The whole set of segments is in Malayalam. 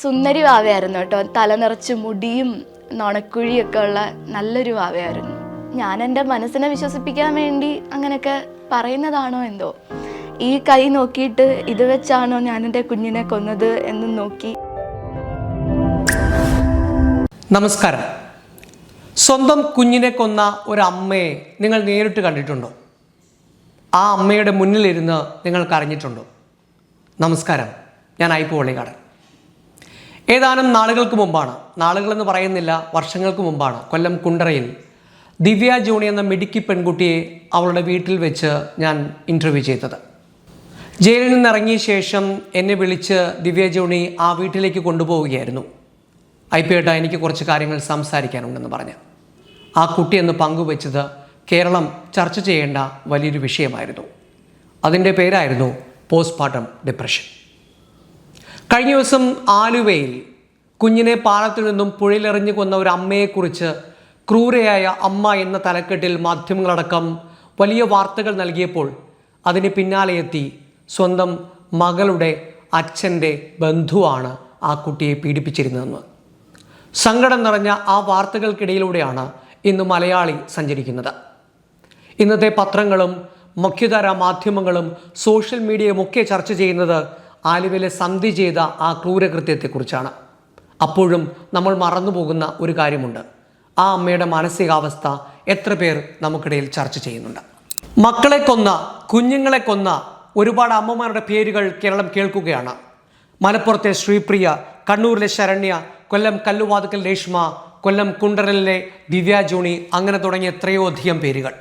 സുന്ദരി വാവയായിരുന്നു കേട്ടോ. തല നിറച്ച് മുടിയും നുണക്കുഴിയൊക്കെ ഉള്ള നല്ലൊരു വാവയായിരുന്നു. ഞാൻ എന്റെ മനസ്സിനെ വിശ്വസിപ്പിക്കാൻ വേണ്ടി അങ്ങനെയൊക്കെ പറയുന്നതാണോ എന്തോ? ഈ കൈ നോക്കിയിട്ട് ഇത് വെച്ചാണോ ഞാൻ എന്റെ കുഞ്ഞിനെ കൊന്നത് എന്ന് നോക്കി. നമസ്കാരം. സ്വന്തം കുഞ്ഞിനെ കൊന്ന ഒരു അമ്മയെ നിങ്ങൾ നേരിട്ട് കണ്ടിട്ടുണ്ടോ? ആ അമ്മയുടെ മുന്നിലിരുന്ന് നിങ്ങൾക്ക് അറിഞ്ഞിട്ടുണ്ടോ നമസ്കാരം. ഞാൻ ഐപ്പ് പള്ളിക്കാടൻ ഏതാനും നാളുകൾക്ക് മുമ്പാണ്. നാളുകളെന്ന് പറയുന്നില്ല വർഷങ്ങൾക്ക് മുമ്പാണ്. കൊല്ലം കുണ്ടറയിൽ ദിവ്യ ജോണി എന്ന മിടുക്കി പെൺകുട്ടിയെ അവളുടെ വീട്ടിൽ വെച്ച് ഞാൻ ഇന്റർവ്യൂ ചെയ്തത്. ജയിലിൽ നിന്നിറങ്ങിയ ശേഷം എന്നെ വിളിച്ച് ദിവ്യ ജോണി ആ വീട്ടിലേക്ക് കൊണ്ടുപോവുകയായിരുന്നു. ഐ പി ഏട്ടാ എനിക്ക് കുറച്ച് കാര്യങ്ങൾ സംസാരിക്കാനുണ്ടെന്ന് പറഞ്ഞ്. ആ കുട്ടി എന്ന് പങ്കുവെച്ചത് കേരളം ചർച്ച ചെയ്യേണ്ട വലിയൊരു വിഷയമായിരുന്നു. അതിന്റെ പേരായിരുന്നു പോസ്റ്റ്മോർട്ടം ഡിപ്രഷൻ. കഴിഞ്ഞ ദിവസം ആലുവയിൽ കുഞ്ഞിനെ പാലത്തിൽ നിന്നും പുഴയിലെറിഞ്ഞു കൊന്ന ഒരു അമ്മയെക്കുറിച്ച് ക്രൂരയായ അമ്മ എന്ന തലക്കെട്ടിൽ മാധ്യമങ്ങളടക്കം വലിയ വാർത്തകൾ നൽകിയപ്പോൾ അതിന് പിന്നാലെ എത്തി സ്വന്തം മകളുടെ അച്ഛന്റെ ബന്ധുവാണ് ആ കുട്ടിയെ പീഡിപ്പിച്ചിരുന്നതെന്ന്. സങ്കടം നിറഞ്ഞ ആ വാർത്തകൾക്കിടയിലൂടെയാണ് ഇന്ന് മലയാളി സഞ്ചരിക്കുന്നത്. ഇന്നത്തെ പത്രങ്ങളും മുഖ്യധാര മാധ്യമങ്ങളും സോഷ്യൽ മീഡിയയും ഒക്കെ ചർച്ച ചെയ്യുന്നത് ആലുവയിലെ സന്ധി ചെയ്ത ആ ക്രൂരകൃത്യത്തെക്കുറിച്ചാണ്. അപ്പോഴും നമ്മൾ മറന്നുപോകുന്ന ഒരു കാര്യമുണ്ട്. ആ അമ്മയുടെ മാനസികാവസ്ഥ എത്ര പേർ നമുക്കിടയിൽ ചർച്ച ചെയ്യുന്നുണ്ട്. മക്കളെ കൊന്ന കുഞ്ഞുങ്ങളെ കൊന്ന ഒരുപാട് അമ്മമാരുടെ പേരുകൾ കേരളം കേൾക്കുകയാണ്. മലപ്പുറത്തെ ശ്രീപ്രിയ കണ്ണൂരിലെ ശരണ്യ കൊല്ലം കല്ലുവാതുക്കൽ രേഷ്മ കൊല്ലം കുണ്ടറലിലെ ദിവ്യ ജോണി അങ്ങനെ തുടങ്ങിയ എത്രയോ അധികം പേരുകൾ.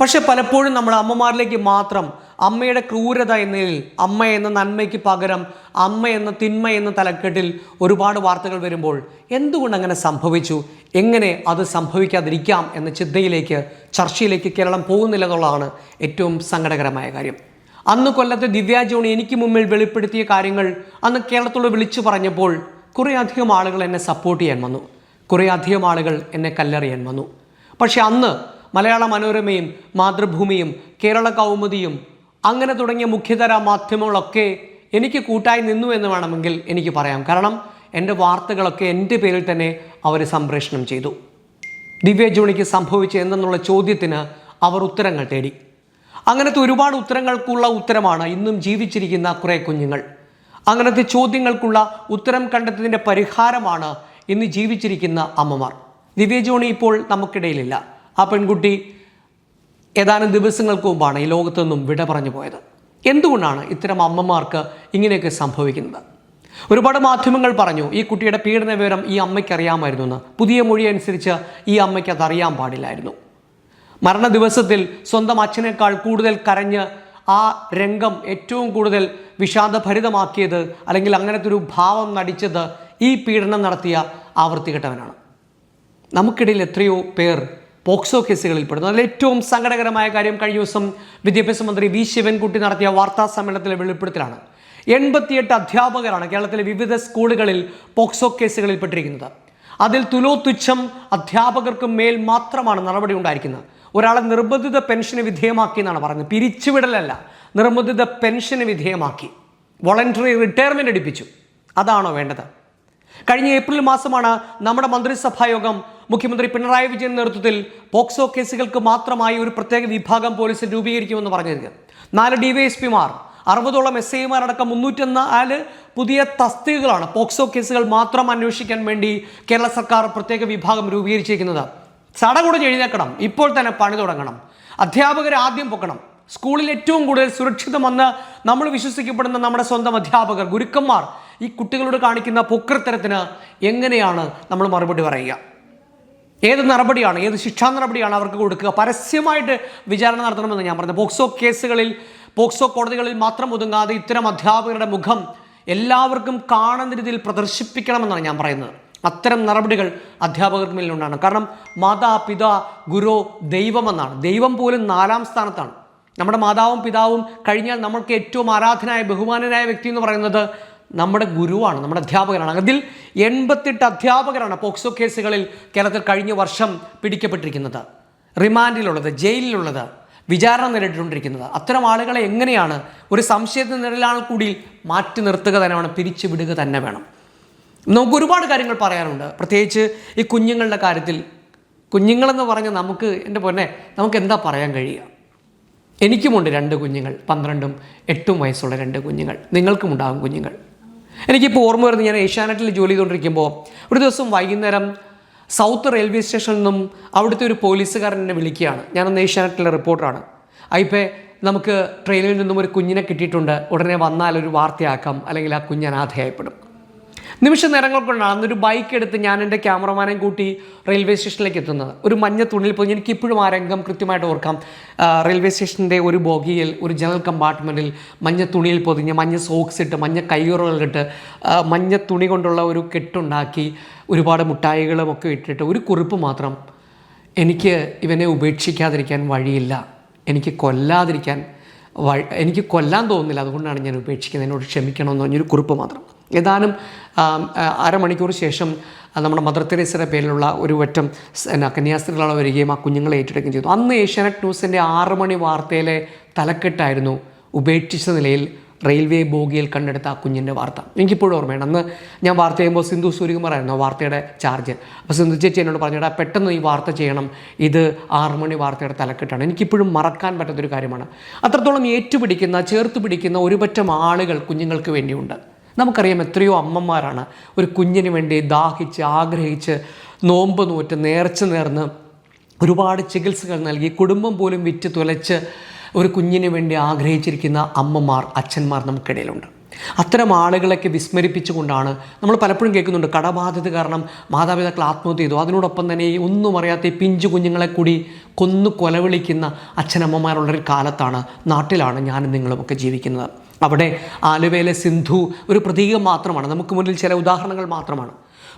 പക്ഷെ പലപ്പോഴും നമ്മൾ അമ്മമാരിലേക്ക് മാത്രം അമ്മയുടെ ക്രൂരത എന്നതിൽ അമ്മ എന്ന നന്മയ്ക്ക് പകരം അമ്മ എന്ന തിന്മ എന്ന തലക്കെട്ടിൽ ഒരുപാട് വാർത്തകൾ വരുമ്പോൾ എന്തുകൊണ്ട് അങ്ങനെ സംഭവിച്ചു? എങ്ങനെ അത് സംഭവിക്കാതിരിക്കാം എന്ന ചിന്തയിലേക്ക് ചർച്ചയിലേക്ക് കേരളം പോകുന്നില്ല എന്നുള്ളതാണ് ഏറ്റവും സങ്കടകരമായ കാര്യം. അന്ന് കൊല്ലത്തെ ദിവ്യ ജോണി എനിക്ക് മുമ്പിൽ വെളിപ്പെടുത്തിയ കാര്യങ്ങൾ അന്ന് കേരളത്തോട് വിളിച്ചു പറഞ്ഞപ്പോൾ കുറേയധികം ആളുകൾ എന്നെ സപ്പോർട്ട് ചെയ്യാൻ വന്നു. കുറേയധികം ആളുകൾ എന്നെ കല്ലെറിയാൻ വന്നു. പക്ഷെ അന്ന് മലയാള മനോരമയും മാതൃഭൂമിയും കേരള കൗമുദിയും അങ്ങനെ തുടങ്ങിയ മുഖ്യതര മാധ്യമങ്ങളൊക്കെ എനിക്ക് കൂട്ടായി നിന്നു എന്ന് വേണമെങ്കിൽ എനിക്ക് പറയാം. കാരണം എന്റെ വാർത്തകളൊക്കെ എന്റെ പേരിൽ തന്നെ അവർ സംപ്രേഷണം ചെയ്തു. ദിവ്യ ജോണിക്ക് സംഭവിച്ചു എന്നുള്ള ചോദ്യത്തിന് അവർ ഉത്തരങ്ങൾ തേടി. അങ്ങനത്തെ ഒരുപാട് ഉത്തരങ്ങൾക്കുള്ള ഉത്തരമാണ് ഇന്നും ജീവിച്ചിരിക്കുന്ന കുറേ കുഞ്ഞുങ്ങൾ. അങ്ങനത്തെ ചോദ്യങ്ങൾക്കുള്ള ഉത്തരം കണ്ടെത്തിയതിന്റെ പരിഹാരമാണ് ഇന്ന് ജീവിച്ചിരിക്കുന്ന അമ്മമാർ. ദിവ്യ ജോണി ഇപ്പോൾ നമുക്കിടയിലില്ല. ആ പെൺകുട്ടി ഏതാനും ദിവസങ്ങൾക്ക് മുമ്പാണ് ഈ ലോകത്തു നിന്നും വിട പറഞ്ഞു പോയത്. എന്തുകൊണ്ടാണ് ഇത്തരം അമ്മമാർക്ക് ഇങ്ങനെയൊക്കെ സംഭവിക്കുന്നത്? ഒരുപാട് മാധ്യമങ്ങൾ പറഞ്ഞു ഈ കുട്ടിയുടെ പീഡന വിവരം ഈ അമ്മയ്ക്ക് അറിയാമായിരുന്നു എന്ന് പുതിയ മൊഴി അനുസരിച്ച് ഈ അമ്മയ്ക്ക് അതറിയാൻ പാടില്ലായിരുന്നു. മരണ ദിവസത്തിൽ സ്വന്തം അച്ഛനേക്കാൾ കൂടുതൽ കരഞ്ഞ് ആ രംഗം ഏറ്റവും കൂടുതൽ വിഷാദഭരിതമാക്കിയത് അല്ലെങ്കിൽ അങ്ങനത്തെ ഒരു ഭാവം നടിച്ചത് ഈ പീഡനം നടത്തിയ ആവർത്തികെട്ടവനാണ് നമുക്കിടയിൽ എത്രയോ പേർ പോക്സോ കേസുകളിൽ പെടുന്നു. അതിൽ ഏറ്റവും സങ്കടകരമായ കാര്യം കഴിഞ്ഞ ദിവസം വിദ്യാഭ്യാസ മന്ത്രി വി. ശിവൻകുട്ടി നടത്തിയ വാർത്താ സമ്മേളനത്തിലെ വെളിപ്പെടുത്തലാണ്. എൺപത്തിയെട്ട് അധ്യാപകരാണ് കേരളത്തിലെ വിവിധ സ്കൂളുകളിൽ പോക്സോ കേസുകളിൽ പെട്ടിരിക്കുന്നത്. അതിൽ തുലോത്തുച്ഛം അധ്യാപകർക്കും മേൽ മാത്രമാണ് നടപടി ഉണ്ടായിരിക്കുന്നത്. ഒരാളെ നിർബന്ധിത പെൻഷന് വിധേയമാക്കി എന്നാണ് പറയുന്നത്. പിരിച്ചുവിടലല്ല നിർബന്ധിത പെൻഷന് വിധേയമാക്കി. വോളണ്ടറി റിട്ടയർമെന്റ് അടിപ്പിച്ചു അതാണോ വേണ്ടത്? കഴിഞ്ഞ ഏപ്രിൽ മാസമാണ് നമ്മുടെ മന്ത്രിസഭായോഗം മുഖ്യമന്ത്രി പിണറായി വിജയൻ നേതൃത്വത്തിൽ പോക്സോ കേസുകൾക്ക് മാത്രമായി ഒരു പ്രത്യേക വിഭാഗം പോലീസ് രൂപീകരിക്കുമെന്ന് പറഞ്ഞിരിക്കുന്നത് നാല് ഡിവൈഎസ്പിമാർ അറുപതോളം എസ് ഐമാർ അടക്കം മുന്നൂറ്റൊന്നാൽ പുതിയ തസ്തികകളാണ് പോക്സോ കേസുകൾ മാത്രം അന്വേഷിക്കാൻ വേണ്ടി കേരള സർക്കാർ പ്രത്യേക വിഭാഗം രൂപീകരിച്ചിരിക്കുന്നത്. സടകുടഞ്ഞ് എഴുന്നേക്കണം ഇപ്പോൾ തന്നെ പണി തുടങ്ങണം. അധ്യാപകരെ ആദ്യം പൊക്കണം. സ്കൂളിൽ ഏറ്റവും കൂടുതൽ സുരക്ഷിതമെന്ന് നമ്മൾ വിശ്വസിക്കപ്പെടുന്ന നമ്മുടെ സ്വന്തം അധ്യാപകർ ഗുരുക്കന്മാർ ഈ കുട്ടികളോട് കാണിക്കുന്ന പൊക്കൃത്തരത്തിന് എങ്ങനെയാണ് നമ്മൾ മറുപടി പറയുക? ഏത് നടപടിയാണ് ഏത് ശിക്ഷാ നടപടിയാണ് അവർക്ക് കൊടുക്കുക? പരസ്യമായിട്ട് വിചാരണ നടത്തണമെന്ന് ഞാൻ പറഞ്ഞു. പോക്സോ കേസുകളിൽ പോക്സോ കോടതികളിൽ മാത്രം ഒതുങ്ങാതെ ഇത്തരം അധ്യാപകരുടെ മുഖം എല്ലാവർക്കും കാണുന്ന രീതിയിൽ പ്രദർശിപ്പിക്കണമെന്നാണ് ഞാൻ പറയുന്നത്. അത്തരം നടപടികൾ അധ്യാപകർക്ക് മേലുണ്ടാണ് കാരണം മാതാ പിതാ ഗുരു ദൈവമെന്നാണ് ദൈവം പോലും നാലാം സ്ഥാനത്താണ്. നമ്മുടെ മാതാവും പിതാവും കഴിഞ്ഞാൽ നമ്മൾക്ക് ഏറ്റവും ആരാധനായ ബഹുമാനനായ വ്യക്തി എന്ന് പറയുന്നത് നമ്മുടെ ഗുരുവാണ് നമ്മുടെ അധ്യാപകരാണ് അതിൽ എൺപത്തെട്ട് അധ്യാപകരാണ് പോക്സോ കേസുകളിൽ കേരളത്തിൽ കഴിഞ്ഞ വർഷം പിടിക്കപ്പെട്ടിരിക്കുന്നത്. റിമാൻഡിലുള്ളത് ജയിലിലുള്ളത് വിചാരണ നേരിട്ടുകൊണ്ടിരിക്കുന്നത്. അത്തരം ആളുകളെ എങ്ങനെയാണ് ഒരു സംശയത്തിന് നിഴലാൾ കൂടി മാറ്റി നിർത്തുക തന്നെ വേണം പിരിച്ചു വിടുക തന്നെ വേണം. നമുക്ക് ഒരുപാട് കാര്യങ്ങൾ പറയാനുണ്ട്. പ്രത്യേകിച്ച് ഈ കുഞ്ഞുങ്ങളുടെ കാര്യത്തിൽ. കുഞ്ഞുങ്ങളെന്ന് പറഞ്ഞാൽ നമുക്ക് എന്റെ പൊന്നെ നമുക്ക് എന്താ പറയാൻ കഴിയുക? എനിക്കുമുണ്ട് രണ്ട് കുഞ്ഞുങ്ങൾ പന്ത്രണ്ടും എട്ടും വയസ്സുള്ള രണ്ട് കുഞ്ഞുങ്ങൾ. നിങ്ങൾക്കും ഉണ്ടാകും കുഞ്ഞുങ്ങൾ. എനിക്കിപ്പോൾ ഓർമ്മ വരുന്നത് ഞാൻ ഏഷ്യാനെറ്റിൽ ജോലി ചെയ്തുകൊണ്ടിരിക്കുമ്പോൾ ഒരു ദിവസം വൈകുന്നേരം സൗത്ത് റെയിൽവേ സ്റ്റേഷനിൽ നിന്നും അവിടുത്തെ ഒരു പോലീസുകാരൻ എന്നെ വിളിക്കുകയാണ്. ഞാനന്ന് ഏഷ്യാനെറ്റിലെ റിപ്പോർട്ടറാണ്. അതിപ്പോൾ നമുക്ക് ട്രെയിനിൽ നിന്നും ഒരു കുഞ്ഞിനെ കിട്ടിയിട്ടുണ്ട്. ഉടനെ വന്നാൽ ഒരു വാർത്തയാക്കാം. അല്ലെങ്കിൽ ആ കുഞ്ഞ് അനാഥയായിപ്പെടും. നിമിഷ നേരങ്ങൾ കൊണ്ടാണ് അന്നൊരു ബൈക്ക് എടുത്ത് ഞാൻ എന്റെ ക്യാമറമാനെയും കൂട്ടി റെയിൽവേ സ്റ്റേഷനിലേക്ക് എത്തുന്നത്. ഒരു മഞ്ഞ തുണിയിൽ പോയി. എനിക്ക് ഇപ്പോഴും ആ രംഗം കൃത്യമായിട്ട് ഓർക്കാം. റെയിൽവേ സ്റ്റേഷന്റെ ഒരു ബോഗിയിൽ ഒരു ജനറൽ കമ്പാർട്ട്മെന്റിൽ മഞ്ഞ തുണിയിൽ പൊതിഞ്ഞ് മഞ്ഞ സോക്സ് ഇട്ട് മഞ്ഞ കയ്യുറകൾ ഇട്ട് മഞ്ഞ തുണി കൊണ്ടുള്ള ഒരു കെട്ടുണ്ടാക്കി ഒരുപാട് മുട്ടായികളും ഒക്കെ ഇട്ടിട്ട് ഒരു കുറിപ്പ് മാത്രം എനിക്ക് ഇവനെ ഉപേക്ഷിക്കാതിരിക്കാൻ വഴിയില്ല. എനിക്ക് കൊല്ലാതിരിക്കാൻ എനിക്ക് കൊല്ലാൻ തോന്നുന്നില്ല. അതുകൊണ്ടാണ് ഞാൻ ഉപേക്ഷിക്കുന്നത്. എന്നോട് ക്ഷമിക്കണമെന്ന് പറഞ്ഞൊരു കുറിപ്പ് മാത്രം. ഏതാനും അരമണിക്കൂർ ശേഷം നമ്മുടെ മദർ തെരേസയുടെ പേരിലുള്ള ഒരു വറ്റം എന്നാ കന്യാസ്ത്രീകളാണ് വരികയും ആ കുഞ്ഞുങ്ങളെ ഏറ്റെടുക്കുകയും ചെയ്തു. അന്ന് ഏഷ്യാനെറ്റ് ന്യൂസിന്റെ ആറ് മണി വാർത്തയിലെ തലക്കെട്ടായിരുന്നു ഉപേക്ഷിച്ച നിലയിൽ റെയിൽവേ ബോഗിയിൽ കണ്ടെടുത്ത ആ കുഞ്ഞിന്റെ വാർത്ത. എനിക്കിപ്പോഴും ഓർമ്മയാണ് അന്ന് ഞാൻ വാർത്ത ചെയ്യുമ്പോൾ സിന്ധു സൂര്യകുമാറായിരുന്നു ആ വാർത്തയുടെ ചാർജ് അപ്പോൾ സിന്ധു ചേച്ചി എന്നോട് പറഞ്ഞിട്ട് പെട്ടെന്ന് ഈ വാർത്ത ചെയ്യണം. ഇത് ആറ് മണി വാർത്തയുടെ തലക്കെട്ടാണ്. എനിക്കിപ്പോഴും മറക്കാൻ പറ്റാത്തൊരു കാര്യമാണ്. അത്രത്തോളം ഏറ്റുപിടിക്കുന്ന ചേർത്ത് പിടിക്കുന്ന ഒരുപറ്റം ആളുകൾ കുഞ്ഞുങ്ങൾക്ക് വേണ്ടിയുണ്ട്. നമുക്കറിയാം എത്രയോ അമ്മമാരാണ് ഒരു കുഞ്ഞിന് വേണ്ടി ദാഹിച്ച് ആഗ്രഹിച്ച് നോമ്പ് നോറ്റ് നേർച്ച നേർന്ന് ഒരുപാട് ചികിത്സകൾ നൽകി കുടുംബം പോലും വിറ്റ് തുലച്ച് ഒരു കുഞ്ഞിന് വേണ്ടി ആഗ്രഹിച്ചിരിക്കുന്ന അമ്മമാർ അച്ഛന്മാർ നമുക്കിടയിലുണ്ട്. അത്തരം ആളുകളൊക്കെ വിസ്മരിപ്പിച്ചുകൊണ്ടാണ് നമ്മൾ പലപ്പോഴും കേൾക്കുന്നുണ്ട് കടബാധ്യത കാരണം മാതാപിതാക്കൾ ആത്മഹത്യ ചെയ്തു. അതിനോടൊപ്പം തന്നെ ഈ ഒന്നും അറിയാത്ത പിഞ്ചു കുഞ്ഞുങ്ങളെ കൂടി കൊന്നു കൊലവിളിക്കുന്ന അച്ഛനമ്മമാരുള്ളൊരു കാലത്താണ് നാട്ടിലാണ് ഞാനും നിങ്ങളുമൊക്കെ ജീവിക്കുന്നത്. അവിടെ ആലുവയിലെ സിന്ധു ഒരു പ്രതീകം മാത്രമാണ്. നമുക്ക് മുന്നിൽ ചില ഉദാഹരണങ്ങൾ മാത്രമാണ്.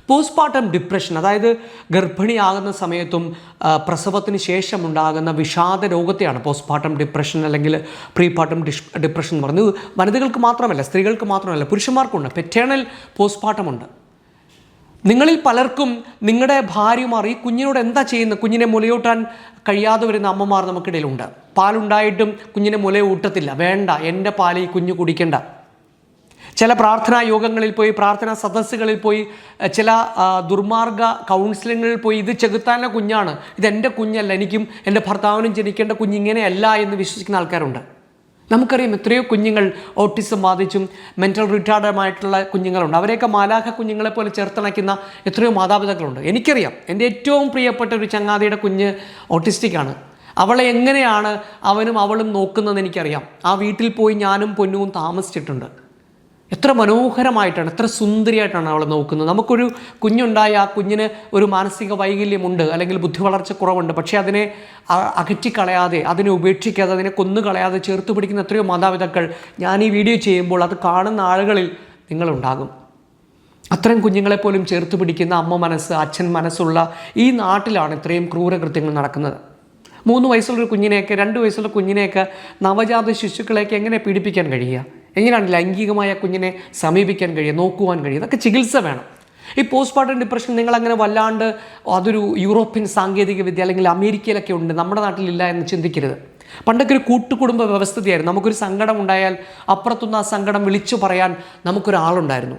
പോസ്റ്റ്മോർട്ടം ഡിപ്രഷൻ അതായത് ഗർഭിണിയാകുന്ന സമയത്തും പ്രസവത്തിന് ശേഷം ഉണ്ടാകുന്ന വിഷാദ രോഗത്തെയാണ് പോസ്റ്റ്മോർട്ടം ഡിപ്രഷൻ അല്ലെങ്കിൽ പ്രീപാർട്ടം ഡിപ്രഷൻ എന്ന് പറയുന്നത്. വനിതകൾക്ക് മാത്രമല്ല സ്ത്രീകൾക്ക് മാത്രമല്ല പുരുഷന്മാർക്കുണ്ട്. പെറ്റേണൽ പോസ്റ്റ്മോർട്ടം ഉണ്ട്. നിങ്ങളിൽ പലർക്കും നിങ്ങളുടെ ഭാര്യമാർ ഈ കുഞ്ഞിനോട് എന്താ ചെയ്യുന്നത്? കുഞ്ഞിനെ മുലയൂട്ടാൻ കഴിയാതെ വരുന്ന അമ്മമാർ നമുക്കിടയിലുണ്ട്. പാലുണ്ടായിട്ടും കുഞ്ഞിനെ മുലയൂട്ടത്തില്ല. വേണ്ട എന്റെ പാൽ ഈ കുഞ്ഞ് കുടിക്കണ്ട. ചില പ്രാർത്ഥനാ യോഗങ്ങളിൽ പോയി പ്രാർത്ഥനാ സദസ്സുകളിൽ പോയി ചില ദുർമാർഗ കൗൺസിലിങ്ങിൽ പോയി ഇത് ചെകുത്താന്റെ കുഞ്ഞാണ്. ഇതെന്റെ കുഞ്ഞല്ല. എനിക്കും എന്റെ ഭർത്താവിനും ജനിക്കേണ്ട കുഞ്ഞിങ്ങനെയല്ല എന്ന് വിശ്വസിക്കുന്ന ആൾക്കാരുണ്ട്. നമുക്കറിയാം എത്രയോ കുഞ്ഞുങ്ങൾ ഓട്ടിസം ബാധിച്ചും മെന്റൽ റിട്ടാർഡമായിട്ടുള്ള കുഞ്ഞുങ്ങളുണ്ട്. അവരെയൊക്കെ മാലാഖ കുഞ്ഞുങ്ങളെ പോലെ ചേർത്തിണയ്ക്കുന്ന എത്രയോ മാതാപിതാക്കളുണ്ട്. എനിക്കറിയാം എന്റെ ഏറ്റവും പ്രിയപ്പെട്ട ഒരു ചങ്ങാതിയുടെ കുഞ്ഞ് ഓട്ടിസ്റ്റിക്കാണ് അവളെ എങ്ങനെയാണ് അവനും അവളും നോക്കുന്നതെന്ന് എനിക്കറിയാം. ആ വീട്ടിൽ പോയി ഞാനും പൊന്നുവും താമസിച്ചിട്ടുണ്ട്. എത്ര മനോഹരമായിട്ടാണ് എത്ര സുന്ദരിയായിട്ടാണ് അവളെ നോക്കുന്നത്. നമുക്കൊരു കുഞ്ഞുണ്ടായ ആ കുഞ്ഞിന് ഒരു മാനസിക വൈകല്യമുണ്ട് അല്ലെങ്കിൽ ബുദ്ധി വളർച്ച കുറവുണ്ട് പക്ഷേ അതിനെ അകറ്റിക്കളയാതെ അതിനെ ഉപേക്ഷിക്കാതെ അതിനെ കൊന്നുകളയാതെ ചേർത്ത് പിടിക്കുന്ന എത്രയോ മാതാപിതാക്കൾ ഞാൻ ഈ വീഡിയോ ചെയ്യുമ്പോൾ അത് കാണുന്ന ആളുകളിൽ നിങ്ങളുണ്ടാകും. അത്തരം കുഞ്ഞുങ്ങളെപ്പോലും ചേർത്ത് പിടിക്കുന്ന അമ്മ മനസ്സ് അച്ഛൻ മനസ്സുള്ള ഈ നാട്ടിലാണ് ഇത്രയും ക്രൂരകൃത്യങ്ങൾ നടക്കുന്നത്. മൂന്ന് വയസ്സുള്ളൊരു കുഞ്ഞിനെയൊക്കെ രണ്ട് വയസ്സുള്ള കുഞ്ഞിനെയൊക്കെ നവജാത ശിശുക്കളെയൊക്കെ എങ്ങനെ പീഡിപ്പിക്കാൻ കഴിയുക? എങ്ങനെയാണ് ലൈംഗികമായ കുഞ്ഞിനെ സമീപിക്കാൻ കഴിയുക നോക്കുവാൻ കഴിയുക? ഇതൊക്കെ ചികിത്സ വേണം. ഈ പോസ്റ്റ്മോർട്ടം ഡിപ്രഷൻ നിങ്ങൾ അങ്ങനെ വല്ലാണ്ട് അതൊരു യൂറോപ്യൻ സാങ്കേതിക വിദ്യ അല്ലെങ്കിൽ അമേരിക്കയിലൊക്കെ ഉണ്ട് നമ്മുടെ നാട്ടിലില്ല എന്ന് ചിന്തിക്കരുത്. പണ്ടൊക്കെ ഒരു കൂട്ടുകുടുംബ വ്യവസ്ഥയായിരുന്നു നമുക്കൊരു സങ്കടം ഉണ്ടായാൽ അപ്പുറത്തുനിന്ന് ആ സങ്കടം വിളിച്ചു പറയാൻ നമുക്കൊരാളുണ്ടായിരുന്നു.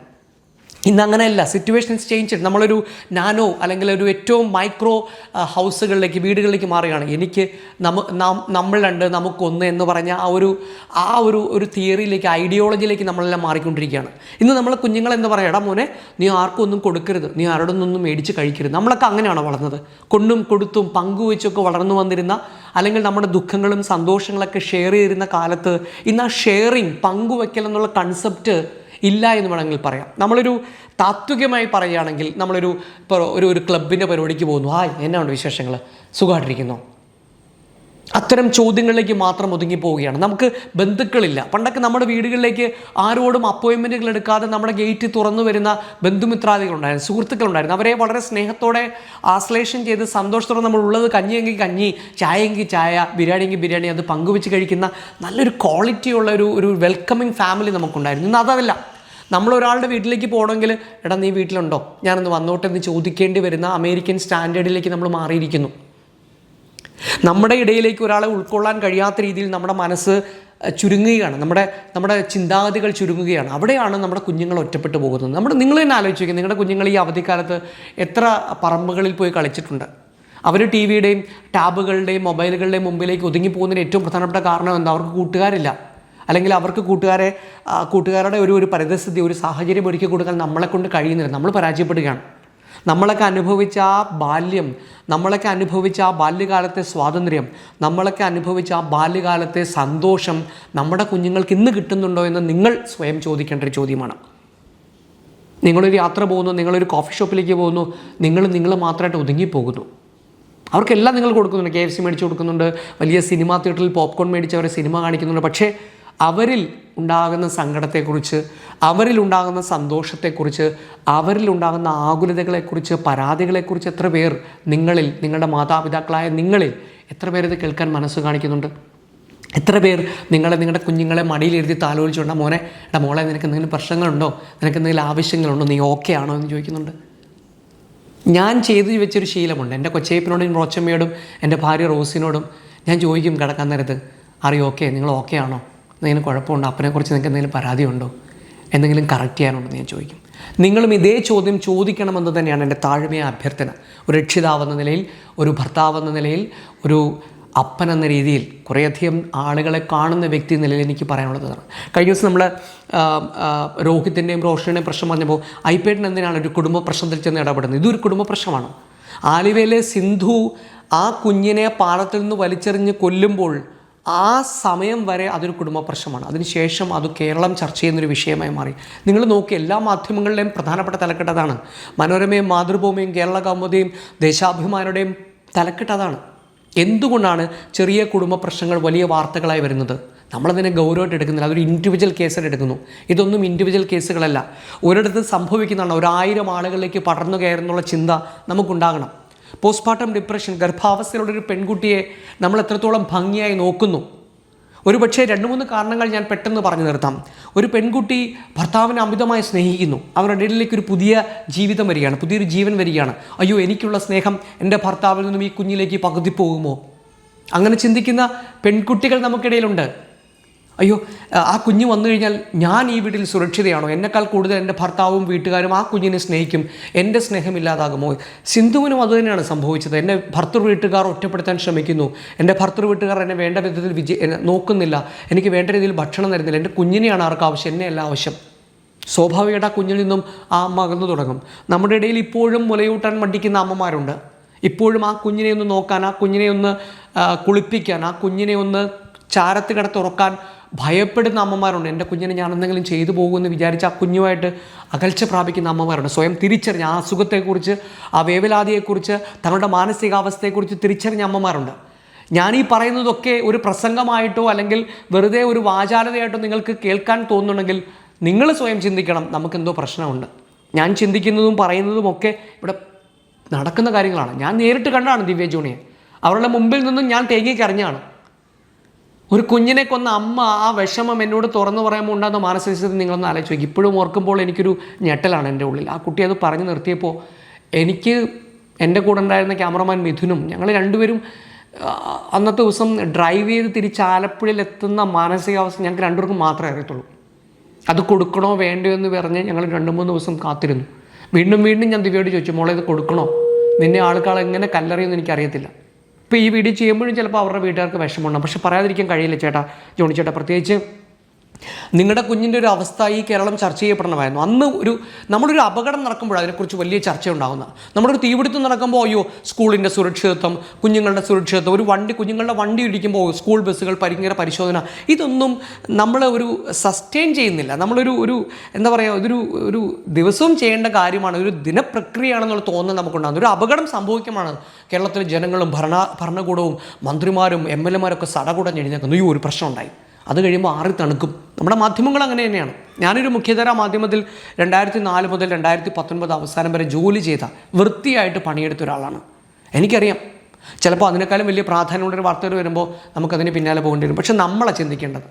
ഇന്ന് അങ്ങനെയല്ല സിറ്റുവേഷൻസ് ചേഞ്ച് നമ്മളൊരു നാനോ അല്ലെങ്കിൽ ഒരു ഏറ്റവും മൈക്രോ ഹൗസുകളിലേക്ക് വീടുകളിലേക്ക് മാറുകയാണ്. എനിക്ക് നമ്മ നാം- നമ്മൾ രണ്ട് നമുക്കൊന്ന് എന്ന് പറഞ്ഞ ആ ഒരു ആ ഒരു ഒരു തിയറിയിലേക്ക് ഐഡിയോളജിയിലേക്ക് നമ്മളെല്ലാം മാറിക്കൊണ്ടിരിക്കുകയാണ്. ഇന്ന് നമ്മൾ കുഞ്ഞുങ്ങൾ എന്ന് പറയാം എടാ മോനെ നീ ആർക്കും ഒന്നും കൊടുക്കരുത്. നീ ആരോടും ഒന്നും മേടിച്ച് കഴിക്കരുത്. നമ്മളൊക്കെ അങ്ങനെയാണ് വളർന്നത്? കൊണ്ടും കൊടുത്തും പങ്കുവെച്ചൊക്കെ വളർന്നു വന്നിരുന്ന അല്ലെങ്കിൽ നമ്മുടെ ദുഃഖങ്ങളും സന്തോഷങ്ങളൊക്കെ ഷെയർ ചെയ്തിരുന്ന കാലത്ത് ഇന്ന് ആ ഷെയറിങ് പങ്കുവെക്കൽ എന്നുള്ള കൺസെപ്റ്റ് ഇല്ല എന്ന് വേണമെങ്കിൽ പറയാം. നമ്മളൊരു താത്വികമായി പറയുകയാണെങ്കിൽ നമ്മളൊരു ഇപ്പോൾ ഒരു ഒരു ക്ലബിന്റെ പരിപാടിക്ക് പോകുന്നു. ഹായ് എന്നാണ് വിശേഷങ്ങൾ സുഖമായിട്ടിരിക്കുന്നു? അത്തരം ചോദ്യങ്ങളിലേക്ക് മാത്രം ഒതുങ്ങി പോവുകയാണ്. നമുക്ക് ബന്ധുക്കളില്ല. പണ്ടൊക്കെ നമ്മുടെ വീടുകളിലേക്ക് ആരോടും അപ്പോയിൻമെന്റുകൾ എടുക്കാതെ നമ്മുടെ ഗേറ്റ് തുറന്നു വരുന്ന ബന്ധുമിത്രാദികളുണ്ടായിരുന്നു സുഹൃത്തുക്കളുണ്ടായിരുന്നു. അവരെ വളരെ സ്നേഹത്തോടെ ആശ്ലേഷം ചെയ്ത് സന്തോഷത്തോടെ നമ്മൾ ഉള്ളത് കഞ്ഞിയെങ്കിൽ കഞ്ഞി ചായയെങ്കിൽ ചായ ബിരിയാണിയെങ്കിൽ ബിരിയാണി അത് പങ്കുവെച്ച് കഴിക്കുന്ന നല്ലൊരു ക്വാളിറ്റിയുള്ള ഒരു ഒരു വെൽക്കമിങ് ഫാമിലി നമുക്കുണ്ടായിരുന്നു. ഇന്ന് അതല്ല. നമ്മൾ ഒരാളുടെ വീട്ടിലേക്ക് പോകണമെങ്കിൽ എടാ നീ വീട്ടിലുണ്ടോ? ഞാനൊന്ന് വന്നോട്ടെ എന്ന് ചോദിക്കേണ്ടി വരുന്ന അമേരിക്കൻ സ്റ്റാൻഡേർഡിലേക്ക് നമ്മൾ മാറിയിരിക്കുന്നു. നമ്മുടെ ഇടയിലേക്ക് ഒരാളെ ഉൾക്കൊള്ളാൻ കഴിയാത്ത രീതിയിൽ നമ്മുടെ മനസ്സ് ചുരുങ്ങുകയാണ്. നമ്മുടെ നമ്മുടെ ചിന്താഗതികൾ ചുരുങ്ങുകയാണ്. അവിടെയാണ് നമ്മുടെ കുഞ്ഞുങ്ങൾ ഒറ്റപ്പെട്ടു പോകുന്നത്. നമ്മുടെ നിങ്ങൾ തന്നെ ആലോചിക്കുക നിങ്ങളുടെ കുഞ്ഞുങ്ങൾ ഈ അവധിക്കാലത്ത് എത്ര പറമ്പുകളിൽ പോയി കളിച്ചിട്ടുണ്ട്. അവർ ടി വിയുടെയും ടാബുകളുടെയും മൊബൈലുകളുടെയും മുമ്പിലേക്ക് ഒതുങ്ങി പോകുന്നതിന് ഏറ്റവും പ്രധാനപ്പെട്ട കാരണം എന്താ? അവർക്ക് കൂട്ടുകാരില്ല. അല്ലെങ്കിൽ അവർക്ക് കൂട്ടുകാരെ കൂട്ടുകാരുടെ ഒരു ഒരു പരിതസ്ഥിതി ഒരു സാഹചര്യം ഒരുക്കി കൊടുക്കാൻ നമ്മളെ കൊണ്ട് കഴിയുന്നില്ല. നമ്മൾ പരാജയപ്പെടുകയാണ്. നമ്മളൊക്കെ അനുഭവിച്ച ആ ബാല്യം നമ്മളൊക്കെ അനുഭവിച്ച ആ ബാല്യകാലത്തെ സ്വാതന്ത്ര്യം നമ്മളൊക്കെ അനുഭവിച്ച ആ ബാല്യകാലത്തെ സന്തോഷം നമ്മുടെ കുഞ്ഞുങ്ങൾക്ക് ഇന്ന് കിട്ടുന്നുണ്ടോ എന്ന് നിങ്ങൾ സ്വയം ചോദിക്കേണ്ട ഒരു ചോദ്യമാണ്. നിങ്ങളൊരു യാത്ര പോകുന്നു നിങ്ങളൊരു കോഫി ഷോപ്പിലേക്ക് പോകുന്നു നിങ്ങൾ നിങ്ങൾ മാത്രമായിട്ട് ഒതുങ്ങിപ്പോകുന്നു. അവർക്കെല്ലാം നിങ്ങൾ കൊടുക്കുന്നുണ്ട്. കെ എഫ് സി മേടിച്ച് കൊടുക്കുന്നുണ്ട്. വലിയ സിനിമാ തിയേറ്ററിൽ പോപ്കോൺ മേടിച്ച് അവരെ സിനിമ കാണിക്കുന്നുണ്ട്. പക്ഷേ അവരിൽ ഉണ്ടാകുന്ന സങ്കടത്തെക്കുറിച്ച് അവരിൽ ഉണ്ടാകുന്ന സന്തോഷത്തെക്കുറിച്ച് അവരിൽ ഉണ്ടാകുന്ന ആകുലതകളെക്കുറിച്ച് പരാതികളെക്കുറിച്ച് എത്ര പേർ നിങ്ങളിൽ നിങ്ങളുടെ മാതാപിതാക്കളായ നിങ്ങളിൽ എത്ര പേർ ഇത് കേൾക്കാൻ മനസ്സ് കാണിക്കുന്നുണ്ട്? എത്ര പേർ നിങ്ങളെ നിങ്ങളുടെ കുഞ്ഞുങ്ങളെ മടിയിൽ എഴുതി താലോലിച്ചുകൊണ്ട് മോനെ എടാ മോളെ നിനക്ക് എന്തെങ്കിലും പ്രശ്നങ്ങളുണ്ടോ? നിനക്ക് എന്തെങ്കിലും ആവശ്യങ്ങളുണ്ടോ? നീ ഓക്കെ ആണോ? എന്ന് ചോദിക്കുന്നുണ്ട്. ഞാൻ ചെയ്തു വെച്ചൊരു ശീലമുണ്ട്. എന്റെ കൊച്ചേപ്പിനോടും റോച്ചമ്മയോടും എന്റെ ഭാര്യ റോസിനോടും ഞാൻ ചോദിക്കും കിടക്കാൻ നേരത്ത് അറിയോ ഓക്കെ നിങ്ങൾ ഓക്കെ ആണോ? എന്തെങ്കിലും കുഴപ്പമുണ്ടോ? അപ്പനെക്കുറിച്ച് നിങ്ങൾക്ക് എന്തെങ്കിലും പരാതിയുണ്ടോ? എന്തെങ്കിലും കറക്റ്റ് ചെയ്യാനുണ്ടോ ഞാൻ ചോദിക്കും. നിങ്ങളും ഇതേ ചോദ്യം ചോദിക്കണമെന്ന് തന്നെയാണ് എന്റെ താഴ്മയ അഭ്യർത്ഥന. ഒരു രക്ഷിതാവെന്ന നിലയിൽ ഒരു ഭർത്താവെന്ന നിലയിൽ ഒരു അപ്പൻ എന്ന രീതിയിൽ കുറേയധികം ആളുകളെ കാണുന്ന വ്യക്തി എന്ന നിലയിൽ എനിക്ക് പറയാനുള്ളതാണ് കഴിഞ്ഞ ദിവസം നമ്മൾ രോഹിത്തിന്റെയും റോഷന്റെയും പ്രശ്നം പറഞ്ഞപ്പോൾ ഐപാഡിന് എന്തിനാണ് ഒരു കുടുംബ പ്രശ്നത്തിൽ ചെന്ന് ഇടപെടുന്നത്? ഇതൊരു കുടുംബ പ്രശ്നമാണ്? ആലുവയിലെ സിന്ധു ആ കുഞ്ഞിനെ പാടത്തിൽ നിന്ന് വലിച്ചെറിഞ്ഞ് കൊല്ലുമ്പോൾ ആ സമയം വരെ അതൊരു കുടുംബ പ്രശ്നമാണ് അതിനുശേഷം അത് കേരളം ചർച്ച ചെയ്യുന്നൊരു വിഷയമായി മാറി. നിങ്ങൾ നോക്കി എല്ലാ മാധ്യമങ്ങളിലെയും പ്രധാനപ്പെട്ട തലക്കെട്ടതാണ് മനോരമയും മാതൃഭൂമിയും കേരള കൗമുദിയും ദേശാഭിമാനിയുടെയും തലക്കെട്ടതാണ് എന്തുകൊണ്ടാണ് ചെറിയ കുടുംബ പ്രശ്നങ്ങൾ വലിയ വാർത്തകളായി വരുന്നത്? നമ്മളതിനെ ഗൗരവമായിട്ട് എടുക്കുന്നില്ല. അതൊരു ഇൻഡിവിജ്വൽ കേസായിട്ട് എടുക്കുന്നു. ഇതൊന്നും ഇൻഡിവിജ്വൽ കേസുകളല്ല ഒരിടത്ത് സംഭവിക്കുന്നതാണ് ഒരായിരം ആളുകളിലേക്ക് പടർന്നു കയറുന്നുള്ള ചിന്ത നമുക്കുണ്ടാകണം. പോസ്റ്റ്മോർട്ടം ഡിപ്രഷൻ ഗർഭാവസ്ഥയിലുള്ള ഒരു പെൺകുട്ടിയെ നമ്മൾ എത്രത്തോളം ഭംഗിയായി നോക്കുന്നു? ഒരുപക്ഷെ രണ്ട് മൂന്ന് കാരണങ്ങൾ ഞാൻ പെട്ടെന്ന് പറഞ്ഞു നിർത്താം. ഒരു പെൺകുട്ടി ഭർത്താവിനെ അമിതമായി സ്നേഹിക്കുന്നു. അവരുടെ ഇടയിലേക്ക് ഒരു പുതിയ ജീവിതം വരികയാണ് പുതിയൊരു ജീവൻ വരികയാണ്. അയ്യോ എനിക്കുള്ള സ്നേഹം എന്റെ ഭർത്താവിൽ നിന്നും ഈ കുഞ്ഞിലേക്ക് പകുതി പോകുമോ? അങ്ങനെ ചിന്തിക്കുന്ന പെൺകുട്ടികൾ നമുക്കിടയിലുണ്ട്. അയ്യോ ആ കുഞ്ഞ് വന്നു കഴിഞ്ഞാൽ ഞാൻ ഈ വീട്ടിൽ സുരക്ഷിതയാണോ? എന്നെക്കാൾ കൂടുതൽ എന്റെ ഭർത്താവും വീട്ടുകാരും ആ കുഞ്ഞിനെ സ്നേഹിക്കും. എന്റെ സ്നേഹമില്ലാതാകുമോ സിന്ധുവിനും അതുതന്നെയാണ് സംഭവിച്ചത്. എന്റെ ഭർത്തൃ വീട്ടുകാർ ഒറ്റപ്പെടുത്താൻ ശ്രമിക്കുന്നു. എന്റെ ഭർത്തൃ വീട്ടുകാർ എന്നെ വേണ്ട വിധത്തിൽ വിജയ നോക്കുന്നില്ല. എനിക്ക് വേണ്ട രീതിയിൽ ഭക്ഷണം തരുന്നില്ല. എന്റെ കുഞ്ഞിനെയാണ് ആർക്ക് ആവശ്യം? എന്നെയല്ല ആവശ്യം. സ്വാഭാവികമായിട്ട് ആ കുഞ്ഞിൽ നിന്നും ആ അമ്മ അകന്നു തുടങ്ങും. നമ്മുടെ ഇടയിൽ ഇപ്പോഴും മുലയൂട്ടാൻ മടിക്കുന്ന അമ്മമാരുണ്ട്. ഇപ്പോഴും ആ കുഞ്ഞിനെ ഒന്ന് നോക്കാൻ ആ കുഞ്ഞിനെ ഒന്ന് കുളിപ്പിക്കാൻ ആ കുഞ്ഞിനെ ഒന്ന് ചാരത്ത് കിടത്തുറക്കാൻ ഭയപ്പെടുന്ന അമ്മമാരുണ്ട്. എന്റെ കുഞ്ഞിനെ ഞാൻ എന്തെങ്കിലും ചെയ്തു പോകുമെന്ന് വിചാരിച്ച് ആ കുഞ്ഞുമായിട്ട് അകൽച്ച പ്രാപിക്കുന്ന അമ്മമാരുണ്ട്. സ്വയം തിരിച്ചറിഞ്ഞ ആ അസുഖത്തെക്കുറിച്ച് ആ വേവലാതിയെക്കുറിച്ച് തങ്ങളുടെ മാനസികാവസ്ഥയെക്കുറിച്ച് തിരിച്ചറിഞ്ഞ അമ്മമാരുണ്ട്. ഞാൻ ഈ പറയുന്നതൊക്കെ ഒരു പ്രസംഗമായിട്ടോ അല്ലെങ്കിൽ വെറുതെ ഒരു വാചാലതയായിട്ടോ നിങ്ങൾക്ക് കേൾക്കാൻ തോന്നുന്നുണ്ടെങ്കിൽ നിങ്ങൾ സ്വയം ചിന്തിക്കണം. നമുക്കെന്തോ പ്രശ്നമുണ്ട്. ഞാൻ ചിന്തിക്കുന്നതും പറയുന്നതും ഒക്കെ ഇവിടെ നടക്കുന്ന കാര്യങ്ങളാണ്. ഞാൻ നേരിട്ട് കണ്ടാണ് ദിവ്യ ജോണിയെ. അവരുടെ മുമ്പിൽ നിന്നും ഞാൻ തേങ്ങിക്കറിഞ്ഞാണ് ഒരു കുഞ്ഞിനെ കൊന്ന അമ്മ ആ വിഷമം എന്നോട് തുറന്നു പറയുമ്പോൾ ഉണ്ടാകുന്ന മാനസികസ്ഥിതി നിങ്ങളൊന്ന് ആലോചിച്ച് നോക്കി. ഇപ്പോഴും ഓർക്കുമ്പോൾ എനിക്കൊരു ഞെട്ടലാണ് എന്റെ ഉള്ളിൽ. ആ കുട്ടി അത് പറഞ്ഞു നിർത്തിയപ്പോൾ എനിക്ക് എന്റെ കൂടെ ഉണ്ടായിരുന്ന ക്യാമറമാൻ മിഥുനും ഞങ്ങൾ രണ്ടുപേരും അന്നത്തെ ദിവസം ഡ്രൈവ് ചെയ്ത് തിരിച്ച് ആലപ്പുഴയിൽ എത്തുന്ന മാനസികാവസ്ഥ ഞങ്ങൾക്ക് രണ്ടുപേർക്കും മാത്രമേ അറിയത്തുള്ളൂ. അത് കൊടുക്കണോ വേണ്ടോ എന്ന് പറഞ്ഞ് ഞങ്ങൾ രണ്ട് മൂന്ന് ദിവസം കാത്തിരുന്നു. വീണ്ടും വീണ്ടും ഞാൻ ദിവ്യയോട് ചോദിച്ചു മോളെ ഇത് കൊടുക്കണോ? നിന്നെ ആൾക്കാൾ എങ്ങനെ എനിക്കറിയത്തില്ല. ഇപ്പോൾ ഈ വീഡിയോ ചെയ്യുമ്പോഴും ചിലപ്പോൾ അവരുടെ വീട്ടുകാർക്ക് വിഷമമുണ്ടാകും പക്ഷെ പറയാതിരിക്കാൻ കഴിയില്ല ചേട്ടാ. ജോണി ചേട്ടാ പ്രത്യേകിച്ച് നിങ്ങളുടെ കുഞ്ഞിന്റെ ഒരു അവസ്ഥ ഈ കേരളം ചർച്ച ചെയ്യപ്പെടണമായിരുന്നു. അന്ന് ഒരു നമ്മളൊരു അപകടം നടക്കുമ്പോൾ അതിനെക്കുറിച്ച് വലിയ ചർച്ച ഉണ്ടാകുന്ന നമ്മുടെ ഒരു തീപിടുത്തം നടക്കുമ്പോൾ അയ്യോ സ്കൂളിന്റെ സുരക്ഷിതത്വം കുഞ്ഞുങ്ങളുടെ സുരക്ഷിതത്വം ഒരു വണ്ടി കുഞ്ഞുങ്ങളുടെ വണ്ടി ഇടിക്കുമ്പോൾ സ്കൂൾ ബസ്സുകൾ ഭയങ്കര പരിശോധന ഇതൊന്നും നമ്മൾ ഒരു സസ്റ്റെയിൻ ചെയ്യുന്നില്ല. നമ്മളൊരു ഒരു എന്താ പറയുക ഇതൊരു ഒരു ദിവസവും ചെയ്യേണ്ട കാര്യമാണ് ഒരു ദിനപ്രക്രിയയാണെന്നുള്ള തോന്നൽ നമുക്കുണ്ടാകുന്നത്. ഒരു അപകടം സംഭവിക്കുമാണ് കേരളത്തിലെ ജനങ്ങളും ഭരണ ഭരണകൂടവും മന്ത്രിമാരും എം എൽ എമാരൊക്കെ സടകുടഞ്ഞെഴുന്നേക്കുന്നു ഈ ഒരു പ്രശ്നം ഉണ്ടായി അത് കഴിയുമ്പോൾ ആറി തണുക്കും. നമ്മുടെ മാധ്യമങ്ങൾ അങ്ങനെ തന്നെയാണ്. ഞാനൊരു മുഖ്യധാര മാധ്യമത്തിൽ രണ്ടായിരത്തി നാല് മുതൽ രണ്ടായിരത്തി പത്തൊൻപത് അവസാനം വരെ ജോലി ചെയ്ത വൃത്തിയായിട്ട് പണിയെടുത്ത ഒരാളാണ്. എനിക്കറിയാം. ചിലപ്പോൾ അതിനേക്കാളും വലിയ പ്രാധാന്യമുള്ളൊരു വാർത്തകൾ വരുമ്പോൾ നമുക്കതിന് പിന്നാലെ പോകേണ്ടി വരും. പക്ഷെ നമ്മളെ ചിന്തിക്കേണ്ടത്.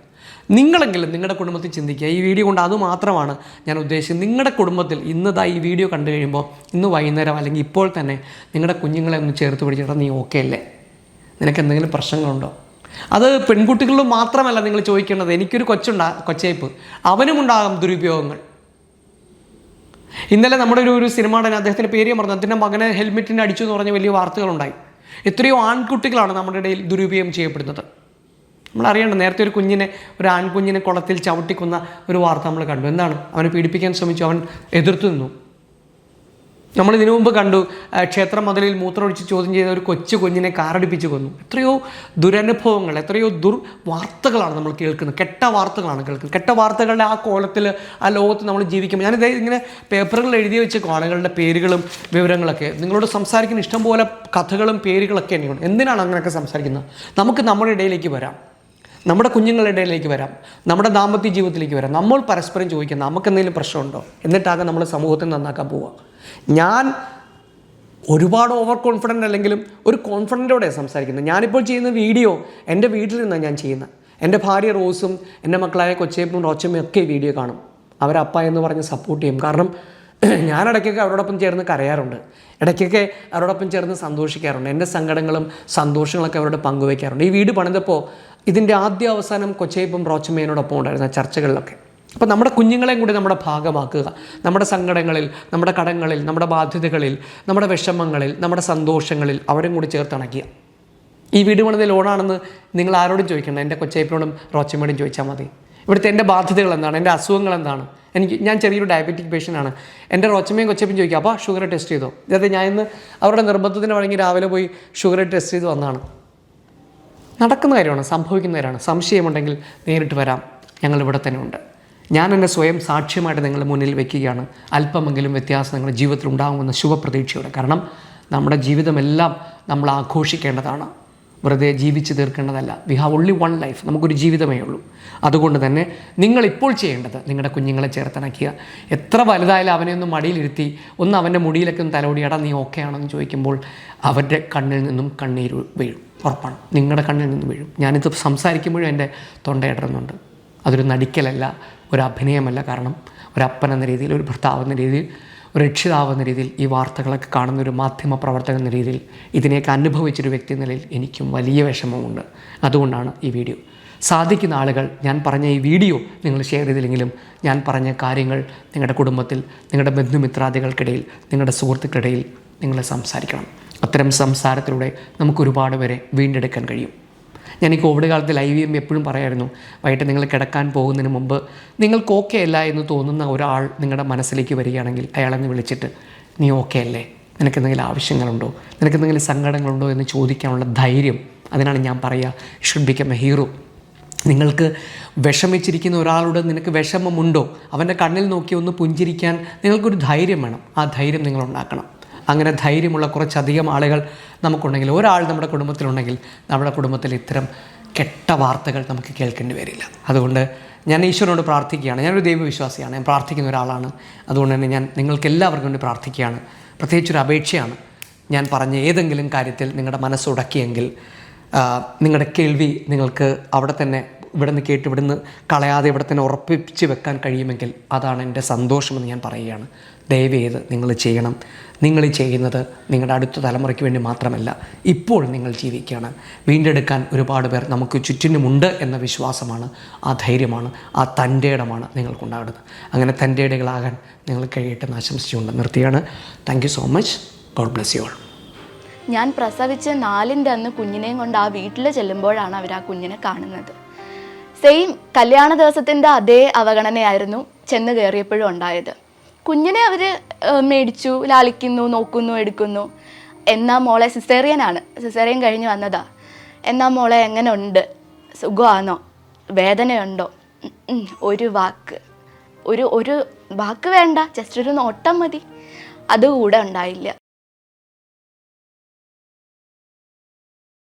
നിങ്ങളെങ്കിലും നിങ്ങളുടെ കുടുംബത്തിൽ ചിന്തിക്കുക. ഈ വീഡിയോ കൊണ്ട് അതുമാത്രമാണ് ഞാൻ ഉദ്ദേശിച്ചത്. നിങ്ങളുടെ കുടുംബത്തിൽ ഇന്നതാ ഈ വീഡിയോ കണ്ടു കഴിയുമ്പോൾ ഇന്ന് വൈകുന്നേരം അല്ലെങ്കിൽ ഇപ്പോൾ തന്നെ നിങ്ങളുടെ കുഞ്ഞുങ്ങളെ ഒന്ന് ചേർത്ത് പിടിച്ചിട്ട് നീ ഓക്കെ അല്ലേ? നിനക്ക് എന്തെങ്കിലും പ്രശ്നങ്ങളുണ്ടോ? അത് പെൺകുട്ടികളിൽ മാത്രമല്ല നിങ്ങൾ ചോദിക്കേണ്ടത്. എനിക്കൊരു കൊച്ചുണ്ടാ കൊച്ചേപ്പ്. ഉണ്ടാകും ദുരുപയോഗങ്ങൾ. ഇന്നലെ നമ്മുടെ ഒരു ഒരു സിനിമ നടൻ അദ്ദേഹത്തിന്റെ പേര് പറഞ്ഞു അദ്ദേഹത്തിന്റെ മകനെ ഹെൽമെറ്റിന് അടിച്ചു എന്ന് പറഞ്ഞ വലിയ വാർത്തകളുണ്ടായി. എത്രയോ ആൺകുട്ടികളാണ് നമ്മുടെ ഇടയിൽ ദുരുപയോഗം ചെയ്യപ്പെടുന്നത്. നമ്മൾ അറിയണ്ട നേരത്തെ ഒരു കുഞ്ഞിനെ ഒരു ആൺകുഞ്ഞിനെ കുളത്തിൽ ചവിട്ടിക്കുന്ന ഒരു വാർത്ത നമ്മൾ കണ്ടു. എന്താണ്? അവനെ പീഡിപ്പിക്കാൻ ശ്രമിച്ചു. അവൻ എതിർത്തു നിന്നു. നമ്മൾ ഇതിനു മുമ്പ് കണ്ടു ക്ഷേത്ര മതിലിൽ മൂത്രമൊഴിച്ച് ചോദ്യം ചെയ്ത ഒരു കൊച്ചു കുഞ്ഞിനെ കാറടിപ്പിച്ച് കൊന്നു. എത്രയോ ദുരനുഭവങ്ങൾ എത്രയോ ദുർ വാർത്തകളാണ് നമ്മൾ കേൾക്കുന്നത്. കെട്ട വാർത്തകളാണ് കേൾക്കുന്നത്. കെട്ട വാർത്തകളുടെ ആ കോലത്തിൽ ആ ലോകത്ത് നമ്മൾ ജീവിക്കുമ്പോൾ ഞാനിത് ഇങ്ങനെ പേപ്പറുകളിൽ എഴുതി വെച്ച ആളുകളുടെ പേരുകളും വിവരങ്ങളൊക്കെ നിങ്ങളോട് സംസാരിക്കുന്ന ഇഷ്ടംപോലെ കഥകളും പേരുകളൊക്കെ തന്നെയാണ് എന്തിനാണ് അങ്ങനെയൊക്കെ സംസാരിക്കുന്നത്? നമുക്ക് നമ്മുടെ ഇടയിലേക്ക് വരാം. നമ്മുടെ കുഞ്ഞുങ്ങളുടെ ഇടയിലേക്ക് വരാം. നമ്മുടെ ദാമ്പത്യ ജീവിതത്തിലേക്ക് വരാം. നമ്മൾ പരസ്പരം ചോദിക്കാം നമുക്ക് എന്തെങ്കിലും പ്രശ്നമുണ്ടോ? എന്നിട്ടാകെ നമ്മൾ സമൂഹത്തിൽ നന്നാക്കാൻ പോവുക ഞാൻ ഒരുപാട് ഓവർ കോൺഫിഡന്റ് അല്ലെങ്കിലും ഒരു കോൺഫിഡന്റോടെ സംസാരിക്കുന്നത്. ഞാനിപ്പോൾ ചെയ്യുന്ന വീഡിയോ എന്റെ വീട്ടിൽ നിന്നാണ് ഞാൻ ചെയ്യുന്നത്. എന്റെ ഭാര്യ റോസും എന്റെ മക്കളായ കൊച്ചേപ്പും റോച്ചമ്മയും ഒക്കെ വീഡിയോ കാണും. അവരപ്പ എന്ന് പറഞ്ഞ് സപ്പോർട്ട് ചെയ്യും. കാരണം ഞാൻ ഇടയ്ക്കൊക്കെ അവരോടൊപ്പം ചേർന്ന് കരയാറുണ്ട്. ഇടയ്ക്കൊക്കെ അവരോടൊപ്പം ചേർന്ന് സന്തോഷിക്കാറുണ്ട്. എന്റെ സങ്കടങ്ങളും സന്തോഷങ്ങളൊക്കെ അവരോട് പങ്കുവയ്ക്കാറുണ്ട് ഈ വീട് പണിതപ്പോൾ ഇതിന്റെ ആദ്യ അവസാനം കൊച്ചയപ്പം റോച്ചമ്മേനോടൊപ്പം ഉണ്ടായിരുന്ന ചർച്ചകളിലൊക്കെ. അപ്പോൾ നമ്മുടെ കുഞ്ഞുങ്ങളെയും കൂടി നമ്മുടെ ഭാഗമാക്കുക. നമ്മുടെ സങ്കടങ്ങളിൽ നമ്മുടെ കടങ്ങളിൽ നമ്മുടെ ബാധ്യതകളിൽ നമ്മുടെ വിഷമങ്ങളിൽ നമ്മുടെ സന്തോഷങ്ങളിൽ അവരും കൂടി ചേർത്തിണക്കുക ഈ വീട് പണിത് ലോണാണെന്ന് നിങ്ങൾ ആരോടും ചോദിക്കണം എന്റെ കൊച്ചേപ്പിനോടും റോച്ചമ്മയോടും ചോദിച്ചാൽ മതി. ഇവിടുത്തെ എന്റെ ബാധ്യതകൾ എന്താണ്? എന്റെ അസുഖങ്ങൾ എന്താണ്? എനിക്ക് ഞാൻ ചെറിയൊരു ഡയബറ്റിക് പേഷ്യന്റാണ് എന്റെ റോച്ചമ്മയും കൊച്ചപ്പം ചോദിക്കുക അപ്പോൾ ഷുഗർ ടെസ്റ്റ് ചെയ്തോ? അതായത് ഞാൻ ഇന്ന് അവരുടെ നിർബന്ധത്തിന് വഴങ്ങി രാവിലെ പോയി ഷുഗർ ടെസ്റ്റ് ചെയ്ത് വന്നതാണ്. നടക്കുന്ന കാര്യമാണ് സംഭവിക്കുന്ന കാര്യമാണ്. സംശയമുണ്ടെങ്കിൽ നേരിട്ട് വരാം. ഞങ്ങൾ ഇവിടെ തന്നെ ഉണ്ട്. ഞാൻ എന്നെ സ്വയം സാക്ഷ്യമായിട്ട് നിങ്ങളുടെ മുന്നിൽ വെക്കുകയാണ്. അല്പമെങ്കിലും വ്യത്യാസം നിങ്ങളുടെ ജീവിതത്തിൽ ഉണ്ടാകുമെന്ന ശുഭപ്രതീക്ഷയോടെ. കാരണം നമ്മുടെ ജീവിതമെല്ലാം നമ്മൾ ആഘോഷിക്കേണ്ടതാണ്. വെറുതെ ജീവിച്ച് തീർക്കേണ്ടതല്ല. We have only one life നമുക്കൊരു ജീവിതമേ ഉള്ളൂ. അതുകൊണ്ട് തന്നെ നിങ്ങൾ ഇപ്പോൾ ചെയ്യേണ്ടത് നിങ്ങളുടെ കുഞ്ഞുങ്ങളെ ചേർത്തിണക്കുക എത്ര വലുതായാലും അവനെ ഒന്ന് മടിയിലിരുത്തി ഒന്ന് അവന്റെ മുടിയിലൊക്കെ ഒന്ന് തലോടി നീ ഓക്കെ ആണോ എന്ന് ചോദിക്കുമ്പോൾ അവരുടെ കണ്ണിൽ നിന്നും കണ്ണീര് വീഴും. ഉറപ്പാണ്. നിങ്ങളുടെ കണ്ണിൽ നിന്ന് വീഴും. ഞാനിത് സംസാരിക്കുമ്പോഴും എന്റെ തൊണ്ടയിടുന്നുണ്ട് അതൊരു നടിക്കലല്ല ഒരു അഭിനയമല്ല. കാരണം ഒരപ്പൻ എന്ന രീതിയിൽ ഒരു ഭർത്താവ് എന്ന രീതിയിൽ ഒരു രക്ഷിതാവ് എന്ന രീതിയിൽ ഈ വാർത്തകളൊക്കെ കാണുന്ന ഒരു മാധ്യമ പ്രവർത്തകൻ എന്ന രീതിയിൽ ഇതിനെയൊക്കെ അനുഭവിച്ചൊരു വ്യക്തി എന്ന നിലയിൽ എനിക്കും വലിയ വിഷമമുണ്ട്. അതുകൊണ്ടാണ് ഈ വീഡിയോ. സാധിക്കുന്ന ആളുകൾ ഞാൻ പറഞ്ഞ ഈ വീഡിയോ നിങ്ങൾ ഷെയർ ചെയ്തില്ലെങ്കിലും ഞാൻ പറഞ്ഞ കാര്യങ്ങൾ നിങ്ങളുടെ കുടുംബത്തിൽ നിങ്ങളുടെ ബന്ധുമിത്രാദികൾക്കിടയിൽ നിങ്ങളുടെ സുഹൃത്തുക്കളിടയിൽ നിങ്ങൾ സംസാരിക്കണം. അത്തരം സംസാരത്തിലൂടെ നമുക്ക് ഒരുപാട് പേരെ വീണ്ടെടുക്കാൻ കഴിയും. ഞാൻ ഈ കോവിഡ് കാലത്ത് ലൈവ് ചെയ്യുമ്പോൾ എപ്പോഴും പറയായിരുന്നു വൈകിട്ട് നിങ്ങൾ കിടക്കാൻ പോകുന്നതിന് മുമ്പ് നിങ്ങൾക്ക് ഓക്കെ അല്ല എന്ന് തോന്നുന്ന ഒരാൾ നിങ്ങളുടെ മനസ്സിലേക്ക് വരികയാണെങ്കിൽ അയാളെന്ന് വിളിച്ചിട്ട് നീ ഓക്കെ അല്ലേ? നിനക്ക് എന്തെങ്കിലും ആവശ്യങ്ങളുണ്ടോ? നിനക്ക് എന്തെങ്കിലും സങ്കടങ്ങളുണ്ടോ? എന്ന് ചോദിക്കാനുള്ള ധൈര്യം അതിനാണ് ഞാൻ പറയുക ഷുഡ് ബിക്കം എ ഹീറോ നിങ്ങൾക്ക് വിഷമിച്ചിരിക്കുന്ന ഒരാളോട് നിനക്ക് വിഷമമുണ്ടോ? അവന്റെ കണ്ണിൽ നോക്കി ഒന്ന് പുഞ്ചിരിക്കാൻ നിങ്ങൾക്കൊരു ധൈര്യം വേണം. ആ ധൈര്യം നിങ്ങൾ ഉണ്ടാക്കണം. അങ്ങനെ ധൈര്യമുള്ള കുറച്ചധികം ആളുകൾ നമുക്കുണ്ടെങ്കിൽ ഒരാൾ നമ്മുടെ കുടുംബത്തിലുണ്ടെങ്കിൽ നമ്മുടെ കുടുംബത്തിൽ ഇത്തരം കെട്ട വാർത്തകൾ നമുക്ക് കേൾക്കേണ്ടി വരില്ല. അതുകൊണ്ട് ഞാൻ ഈശ്വരനോട് പ്രാർത്ഥിക്കുകയാണ്. ഞാനൊരു ദൈവവിശ്വാസിയാണ്. ഞാൻ പ്രാർത്ഥിക്കുന്ന ഒരാളാണ്. അതുകൊണ്ട് തന്നെ ഞാൻ നിങ്ങൾക്ക് എല്ലാവർക്കും വേണ്ടി പ്രാർത്ഥിക്കുകയാണ്. പ്രത്യേകിച്ചൊരു അപേക്ഷയാണ്. ഞാൻ പറഞ്ഞ ഏതെങ്കിലും കാര്യത്തിൽ നിങ്ങളുടെ മനസ്സുടക്കിയെങ്കിൽ നിങ്ങളുടെ കേൾവി നിങ്ങൾക്ക് അവിടെ തന്നെ ഇവിടെ നിന്ന് കേട്ട് ഇവിടുന്ന് കളയാതെ ഇവിടെ തന്നെ ഉറപ്പിച്ച് വെക്കാൻ കഴിയുമെങ്കിൽ അതാണ് എന്റെ സന്തോഷമെന്ന് ഞാൻ പറയുകയാണ്. ദയവേത് നിങ്ങൾ ചെയ്യണം. നിങ്ങൾ ചെയ്യുന്നത് നിങ്ങളുടെ അടുത്ത തലമുറയ്ക്ക് വേണ്ടി മാത്രമല്ല ഇപ്പോൾ നിങ്ങൾ ജീവിക്കുകയാണ്. വീണ്ടെടുക്കാൻ ഒരുപാട് പേർ നമുക്ക് ചുറ്റിനുമുണ്ട് എന്ന വിശ്വാസമാണ് ആ ധൈര്യമാണ് ആ തന്റെ ഇടമാണ് നിങ്ങൾക്കുണ്ടാകുന്നത് അങ്ങനെ തന്റെ ഇടകളാകാൻ നിങ്ങൾ കഴിയട്ടെ ആശംസിച്ചുകൊണ്ട് നിർത്തിയാണ്. Thank so much God bless you all ഞാൻ പ്രസവിച്ച് നാലിന്റെ അന്ന് കുഞ്ഞിനെയും കൊണ്ട് ആ വീട്ടിൽ ചെല്ലുമ്പോഴാണ് അവർ ആ കുഞ്ഞിനെ കാണുന്നത്. സെയിം കല്യാണ ദിവസത്തിന്റെ അതേ അവഗണനയായിരുന്നു ചെന്ന് കയറിയപ്പോഴും ഉണ്ടായത്. കുഞ്ഞിനെ അവർ മേടിച്ചു ലാളിക്കുന്നു നോക്കുന്നു എടുക്കുന്നു. എന്നാ മോളെ സിസേറിയനാണ്. സിസേറിയൻ കഴിഞ്ഞ് വന്നതാ. എന്നാ മോളെ എങ്ങനെ ഉണ്ട് സുഖമാണോ? വേദനയുണ്ടോ? ഒരു വാക്ക്. ഒരു ഒരു വാക്ക് വേണ്ട. ജസ്റ്റ് ഒരു നോട്ടം മതി. അതുകൂടെ ഉണ്ടായില്ല.